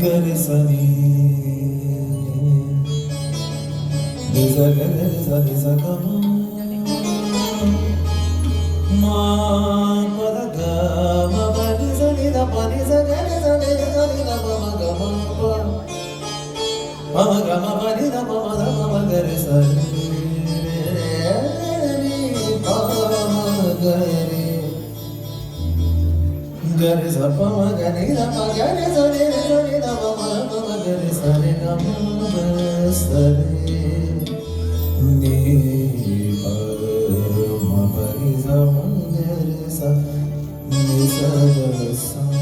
gare sani. Deza za deza kama Ma pada gama pa deza ni da pa deza gare za ni da pa ma gama pa Ma gama ni da pa ma da pa ma gare sani Gare sa pa ma ni da pa gare ni Thank you.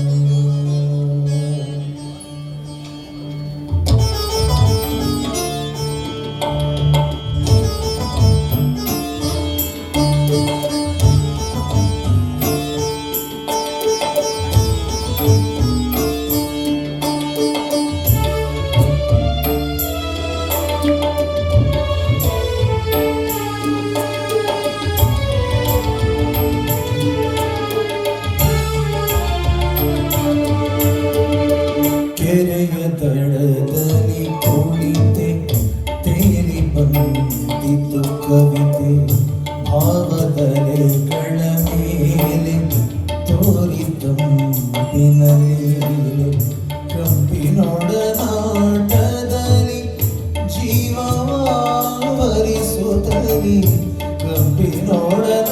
ಗ ಸ ಕೆರೆಯ ದಡದಲ್ಲಿ ಕುಳಿತೆ ತೇಲಿ ಬಂದಿತು ಕವಿತೆ ಭಾವದಲೆಗಳ ಮೇಲೆ ತೋರಿತಂಪಿನ ಲೀಲೆ ಕಂಪಿನೊಡನಾಟದಲ್ಲಿ ಜೀವವರಿಸುತ್ತಲಿ ಕಂಪಿನೊಡನಾಟದಲ್ಲಿ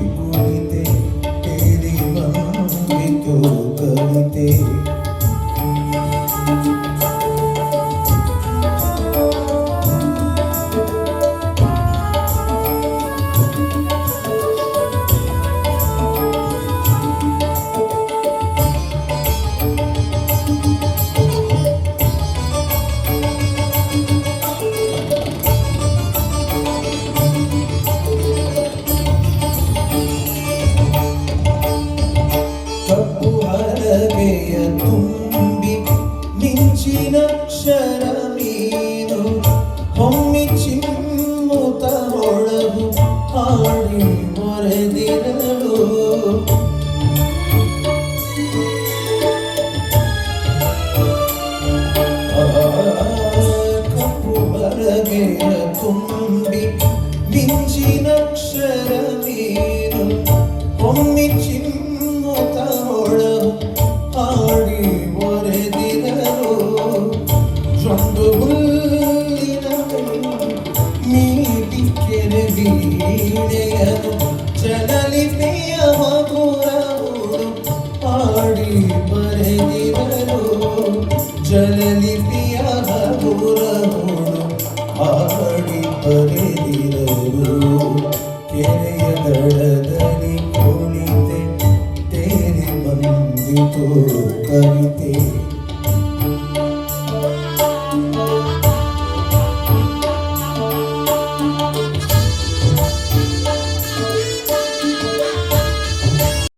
Mungu ಜಲಲಿಪಿಯ ಮಗುರವುಡು ಹಾಡಿ ಬರೆದಿರಲು と歌いて。